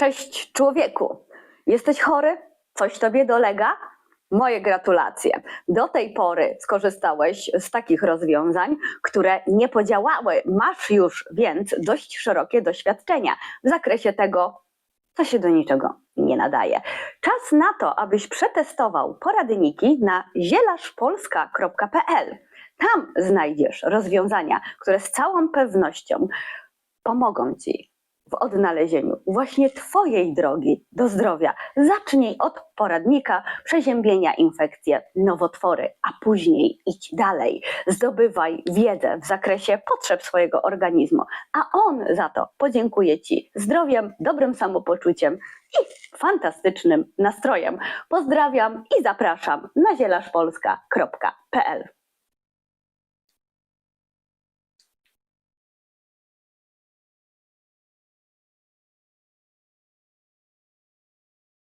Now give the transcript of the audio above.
Cześć człowieku. Jesteś chory? Coś tobie dolega? Moje gratulacje. Do tej pory skorzystałeś z takich rozwiązań, które nie podziałały. Masz już więc dość szerokie doświadczenia w zakresie tego, co się do niczego nie nadaje. Czas na to, abyś przetestował poradniki na zielaszpolska.pl. Tam znajdziesz rozwiązania, które z całą pewnością pomogą Ci w odnalezieniu właśnie Twojej drogi do zdrowia. Zacznij od poradnika, przeziębienia, infekcje, nowotwory, a później idź dalej. Zdobywaj wiedzę w zakresie potrzeb swojego organizmu, a on za to podziękuje Ci zdrowiem, dobrym samopoczuciem i fantastycznym nastrojem. Pozdrawiam i zapraszam na zielaszpolska.pl.